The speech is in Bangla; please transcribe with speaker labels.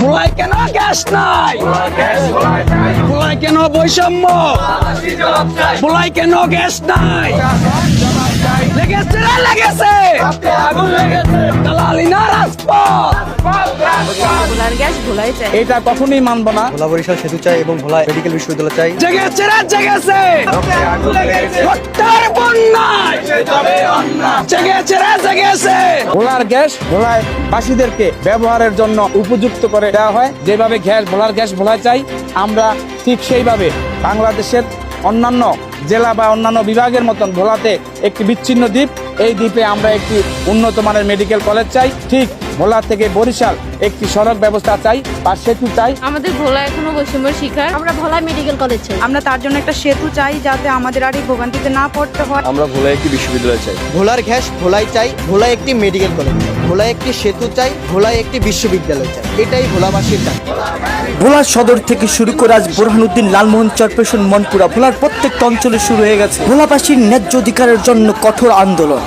Speaker 1: ভোলায় কেন গ্যাস নাই? ভোলায় কেন বৈষম্য? ভোলায় কেন গ্যাস নাই? লেগেছে রে লেগেছে। দালালি না রাজপথ।
Speaker 2: এটা কখনোই মানব না।
Speaker 3: ভোলা বরিশাল সেতু চাই এবং ভোলা মেডিকেল বিশ্ববিদ্যালয় চাই।
Speaker 1: জেগেছে রে জেগেছে। হত্যার
Speaker 2: ভোলার গ্যাস ভোলায় বাসীদেরকে ব্যবহারের জন্য উপযুক্ত করে দেওয়া হয়। যেভাবে গ্যাস ভোলার গ্যাস ভোলায় চাই, আমরা ঠিক সেইভাবে বাংলাদেশের অন্যান্য জেলা বা অন্যান্য বিভাগের মতন ভোলাতে একটি বিচ্ছিন্ন দ্বীপ। এই দ্বীপে আমরা একটি উন্নত মানের মেডিকেল কলেজ চাই। ঠিক ভোলা থেকে বরিশাল একটি সড়ক ব্যবস্থা চাই বা সেতু চাই।
Speaker 4: আমাদের ভোলা এখনও বৈষম্যের শিকার।
Speaker 5: আমরা ভোলা মেডিকেল কলেজ। চাই
Speaker 6: আমরা তার জন্য একটা সেতু চাই যাতে আমাদের আর এই ভোগান্তিতে না পড়তে হয়।
Speaker 3: আমরা ভোলা একটি বিশ্ববিদ্যালয় চাই।
Speaker 7: ভোলার ঘ্যাস ভোলাই চাই ভোলা একটি মেডিকেল কলেজ ভোলা একটি সেতু চাই ভোলা একটি বিশ্ববিদ্যালয় চাই। এটাই ভোলাবাসীর দাবি।
Speaker 8: ভোলা সদর থেকে শুরু করে আজ বোরহানুদ্দিন লালমোহন চরপেশন মনপুরা ভোলার প্রত্যেকটা অঞ্চলে শুরু হয়ে গেছে। ভোলাবাসীর ন্যায্য অধিকারের জন্য কঠোর আন্দোলন।